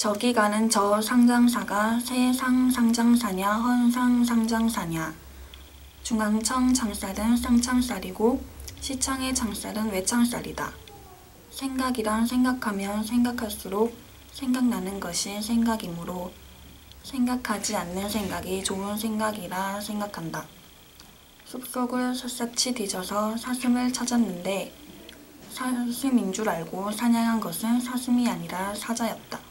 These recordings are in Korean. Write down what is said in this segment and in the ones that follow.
저기 가는 저 상장사가 세상 상장사냐 헌상 상장사냐 중앙청 장살은 쌍창살이고 시청의 장살은 외창살이다. 생각이란 생각하면 생각할수록 생각나는 것이 생각이므로 생각하지 않는 생각이 좋은 생각이라 생각한다. 숲속을 샅샅이 뒤져서 사슴을 찾았는데 사슴인 줄 알고 사냥한 것은 사슴이 아니라 사자였다.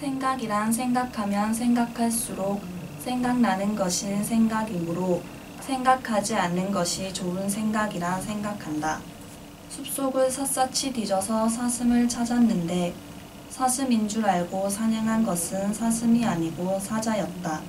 생각이란 생각하면 생각할수록 생각나는 것이 생각이므로 생각하지 않는 것이 좋은 생각이라 생각한다. 숲속을 샅샅이 뒤져서 사슴을 찾았는데 사슴인 줄 알고 사냥한 것은 사슴이 아니고 사자였다.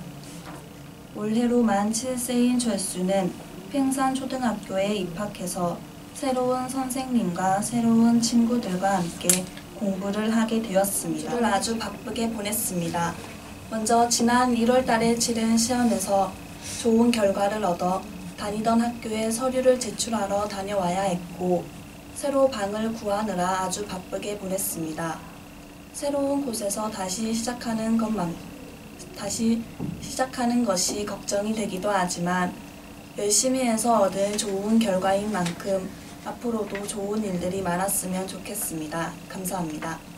올해로 만 7세인 철수는 팽산초등학교에 입학해서 새로운 선생님과 새로운 친구들과 함께 공부를 하게 되었습니다. 아주 바쁘게 보냈습니다. 먼저 지난 1월 달에 치른 시험에서 좋은 결과를 얻어 다니던 학교에 서류를 제출하러 다녀와야 했고 새로 방을 구하느라 아주 바쁘게 보냈습니다. 새로운 곳에서 다시 시작하는 것만 다시 시작하는 것이 걱정이 되기도 하지만 열심히 해서 얻은 좋은 결과인 만큼 앞으로도 좋은 일들이 많았으면 좋겠습니다. 감사합니다.